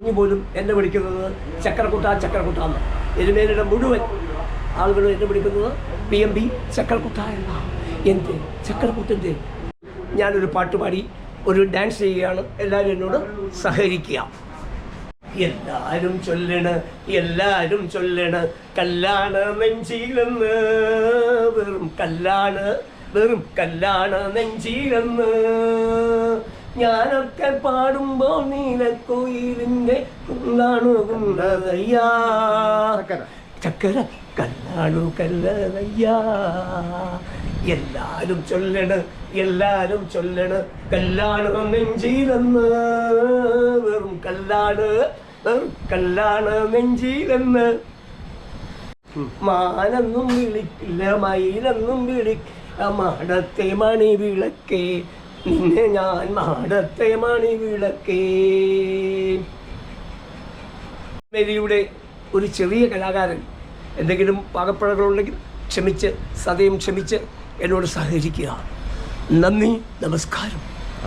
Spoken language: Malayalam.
ഇനി പോലും എന്നെ വിളിക്കുന്നത് ചക്രക്കുട്ട ചക്രക്കുട്ട എന്ന് എരുമേലിയുടെ മുഴുവൻ ആളുകളും എന്നെ വിളിക്കുന്നത് പി എം ബി ചക്രക്കുട്ട എന്ന. എന്ത്? ചക്രക്കുട്ടന്റെ ഞാനൊരു പാട്ട് പാടി ഒരു ഡാൻസ് ചെയ്യുകയാണ്. എല്ലാവരും എന്നോട് സഹകരിക്കുക. എല്ലാരും ചൊല്ലണ് എല്ലാരും ചൊല്ലണ്. കല്ലാണ് നെഞ്ചിലെന്ന് വെറും കല്ലാണ് വെറും കല്ലാണ് നെഞ്ചിലെന്ന് ഞാനൊക്കെ പാടുമ്പോൾ നീലക്കോയിലിന്റെ കുന്താണ് കുണ്ടതയ്യാ ചക്കര. കല്ലാണു കല്ലതയ്യാ. എല്ലാരും ചൊല്ലണ് എല്ലാരും ചൊല്ലണ് കല്ലാണ് നെഞ്ചിലെന്ന് വെറും കല്ലാണ് വെറും കല്ലാണ് നെഞ്ചിലെന്ന് മാനെന്നും വിളിക്കില്ല മയിലെന്നും വിളിക്കില്ല മാടത്തെ മണി വിളക്കേ. നിന്നെ ഞാൻ മാടത്തെ മണി വിളക്കേ മേരിയുടെ ഒരു ചെറിയ കലാകാരൻ എന്തെങ്കിലും പാകപ്പഴകളുണ്ടെങ്കിൽ ക്ഷമിച്ച് സതയും ക്ഷമിച്ച് എന്നോട് സഹകരിക്കുക. നന്ദി നമസ്കാരം.